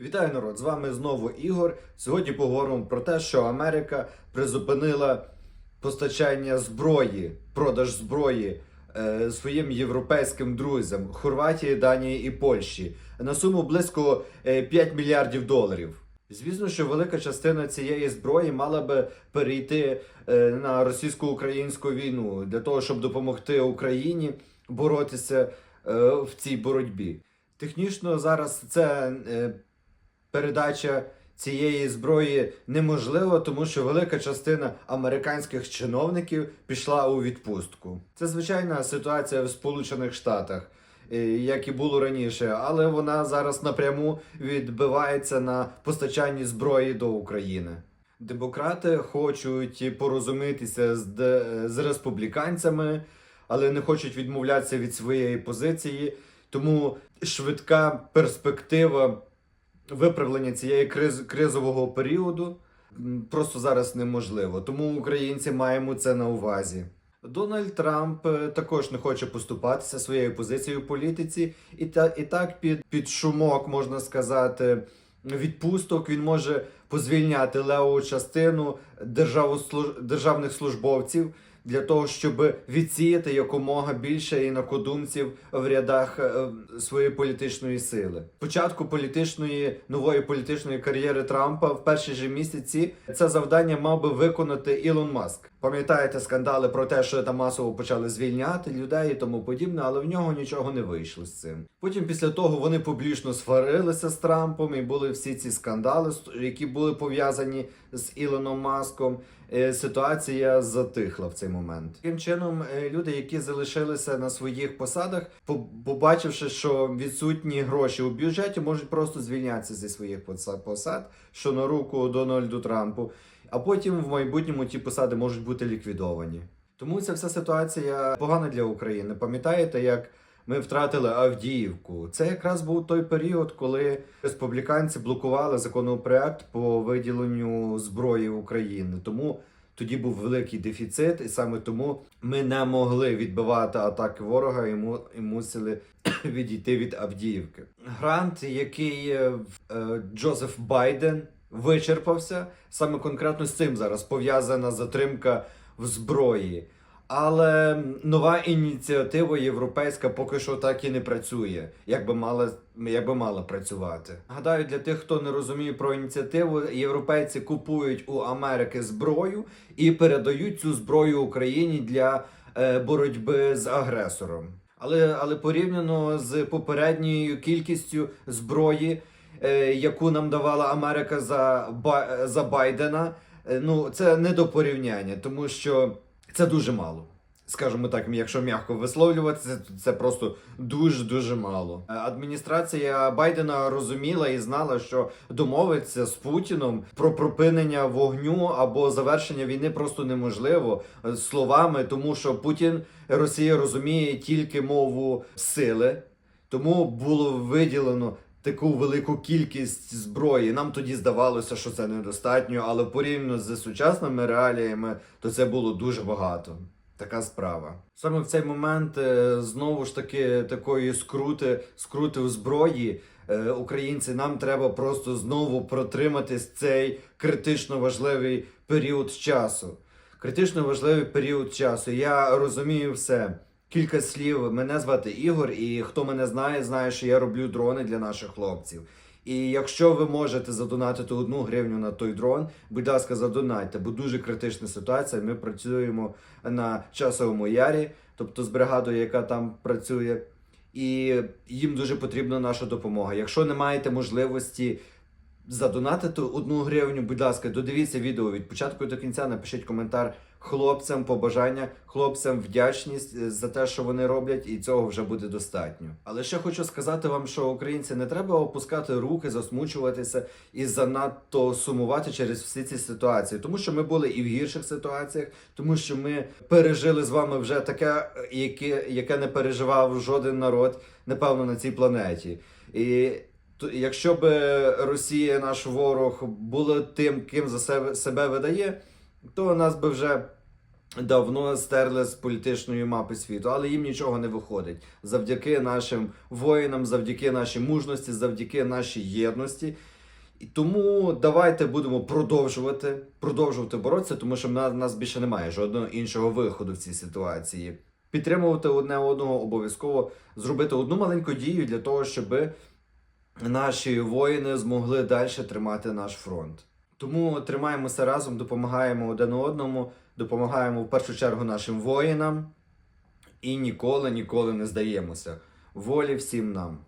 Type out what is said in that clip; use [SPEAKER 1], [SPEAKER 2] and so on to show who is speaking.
[SPEAKER 1] Вітаю народ! З вами знову Ігор. Сьогодні поговоримо про те, що Америка призупинила постачання зброї, продаж зброї е, своїм європейським друзям Хорватії, Данії і Польщі на суму близько е, 5 мільярдів доларів. Звісно, що велика частина цієї зброї мала би перейти е, на російсько-українську війну для того, щоб допомогти Україні боротися е, в цій боротьбі. Технічно зараз це е, передача цієї зброї неможлива, тому що велика частина американських чиновників пішла у відпустку. Це звичайна ситуація в Сполучених Штатах. е, Як і було раніше, але вона зараз напряму відбивається на постачанні зброї до України. Демократи хочуть порозумітися з, з республіканцями, але не хочуть відмовлятися від своєї позиції. Тому швидка перспектива виправлення цієї криз, кризового періоду просто зараз неможливо. Тому українці маємо це на увазі. Дональд Трамп е, також не хоче поступатися своєю позицією в політиці, і та і так під, під шумок можна сказати. Відпусток він може позвільняти леву частину державослуж... державних службовців для того, щоб відсіяти якомога більше інакодумців в рядах е, своєї політичної сили. Початку політичної нової політичної кар'єри Трампа в перші ж місяці це завдання мав би виконати Ілон Маск. Пам'ятаєте скандали про те, що там масово почали звільняти людей і тому подібне, але в нього нічого не вийшло з цим. Потім після того вони публічно сварилися з Трампом і були всі ці скандали, які були пов'язані з Ілоном Маском. Е, Ситуація затихла в цей момент. Таким чином, е, люди, які залишилися на своїх посадах, по- побачивши, що відсутні гроші у бюджеті, можуть просто звільнятися зі своїх поса- посад, що на руку Дональду Трампу. А потім в майбутньому ті посади можуть бути ліквідовані. Тому ця вся ситуація погана для України. Пам'ятаєте, як ми втратили Авдіївку? Це якраз був той період, коли республіканці блокували законопроект по виділенню зброї України. Тому тоді був великий дефіцит, і саме тому ми не могли відбивати атаки ворога і, му- і мусили відійти від Авдіївки. Грант, який е, е, Джозеф Байден вичерпався, саме конкретно з цим зараз пов'язана затримка в зброї. Але нова ініціатива європейська поки що так і не працює, як би мала, як мала працювати. Гадаю, для тих, хто не розуміє про ініціативу, європейці купують у Америки зброю і передають цю зброю Україні для е, боротьби з агресором. Але, але порівняно з попередньою кількістю зброї, е, яку нам давала Америка за, за Байдена, е, ну це не до порівняння, тому що це дуже мало. Скажімо так, якщо м'яко висловлюватися, то це просто дуже дуже мало. Е, Адміністрація Байдена розуміла і знала, що домовитися з Путіном про припинення вогню або завершення війни просто неможливо е, словами, тому що Путін Росія розуміє тільки мову сили, тому було виділено таку велику кількість зброї. Нам тоді здавалося, що це недостатньо, але порівняно з сучасними реаліями, то це було дуже багато. Така справа. Саме в цей момент е, знову ж таки такої скрути, скрути у зброї. е, Українці, нам треба просто знову протриматись цей критично важливий період часу. Критично важливий період часу. Я розумію все. Кілька слів. Мене звати Ігор, і хто мене знає, знає, що я роблю дрони для наших хлопців. І якщо ви можете задонатити одну гривню на той дрон, будь ласка, задонайте, бо дуже критична ситуація. Ми працюємо на часовому ярі, тобто з бригадою, яка там працює, і їм дуже потрібна наша допомога. Якщо не маєте можливості задонатити одну гривню, будь ласка, додивіться відео від початку до кінця, напишіть коментар хлопцям, побажання, хлопцям вдячність е, за те, що вони роблять, і цього вже буде достатньо. Але ще хочу сказати вам, що українці не треба опускати руки, засмучуватися і занадто сумувати через всі ці ситуації, тому що ми були і в гірших ситуаціях, тому що ми пережили з вами вже таке, е, яке, яке не переживав жоден народ, напевно, на цій планеті. І то якщо б Росія, наш ворог, була тим, ким за себе, себе видає, то нас би вже давно стерли з політичної мапи світу, але їм нічого не виходить. Завдяки нашим воїнам, завдяки нашій мужності, завдяки нашій єдності. І тому давайте будемо продовжувати, продовжувати боротися, тому що в нас, більше немає жодного іншого виходу в цій ситуації. Підтримувати одне одного обов'язково зробити одну маленьку дію для того, щоб наші воїни змогли далі тримати наш фронт. Тому тримаємося разом, допомагаємо один одному, допомагаємо в першу чергу нашим воїнам і ніколи, ніколи не здаємося. Волі всім нам!